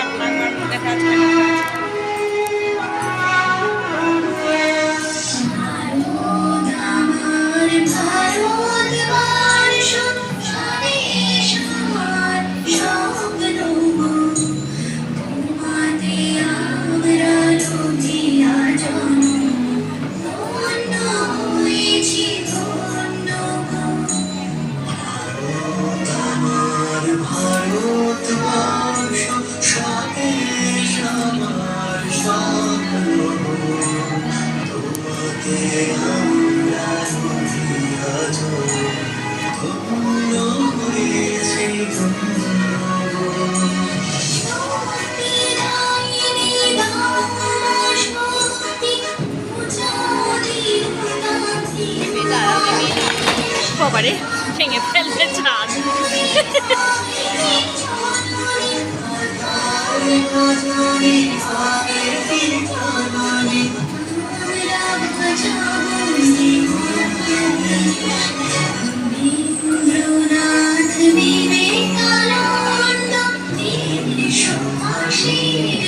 আমার যাচ্ছে দেখা বাবারে ভেঙে ফেলবে চাঁদ রবীন্দ্রনাথ দেশ